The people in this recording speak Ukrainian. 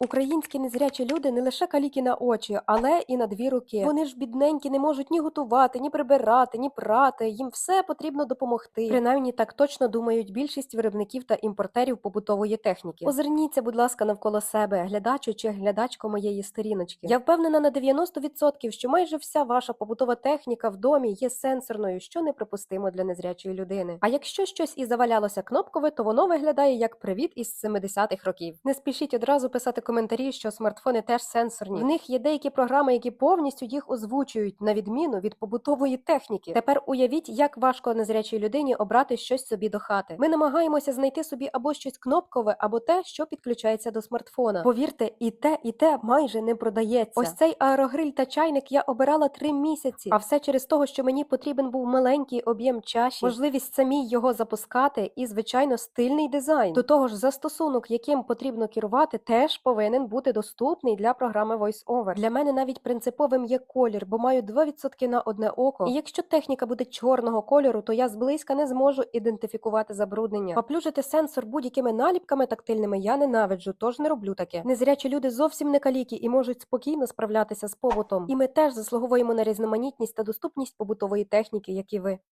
Українські незрячі люди не лише каліки на очі, але і на дві руки. Вони ж бідненькі не можуть ні готувати, ні прибирати, ні прати. Їм все потрібно допомогти. Принаймні так точно думають більшість виробників та імпортерів побутової техніки. Озирніться, будь ласка, навколо себе, глядачу чи глядачко моєї сторіночки. Я впевнена на 90%, що майже вся ваша побутова техніка в домі є сенсорною, що неприпустимо для незрячої людини. А якщо щось і завалялося кнопкове, то воно виглядає як привіт із 70-х років. Не спішіть одразу писати коментарі, що смартфони теж сенсорні. В них є деякі програми, які повністю їх озвучують, на відміну від побутової техніки. Тепер уявіть, як важко незрячій людині обрати щось собі до хати. Ми намагаємося знайти собі або щось кнопкове, або те, що підключається до смартфона. Повірте, і те, і те майже не продається. Ось цей аерогриль та чайник я обирала три місяці, а все через того, що мені потрібен був маленький об'єм чаші, можливість самій його запускати, і звичайно стильний дизайн. До того ж, застосунок, яким потрібно керувати, теж повинен бути доступний для програми VoiceOver. Для мене навіть принциповим є колір, бо маю 2% на одне око. І якщо техніка буде чорного кольору, то я зблизька не зможу ідентифікувати забруднення. Поплюжити сенсор будь-якими наліпками тактильними я ненавиджу, тож не роблю таке. Незрячі люди зовсім не каліки і можуть спокійно справлятися з побутом. І ми теж заслуговуємо на різноманітність та доступність побутової техніки, як і ви.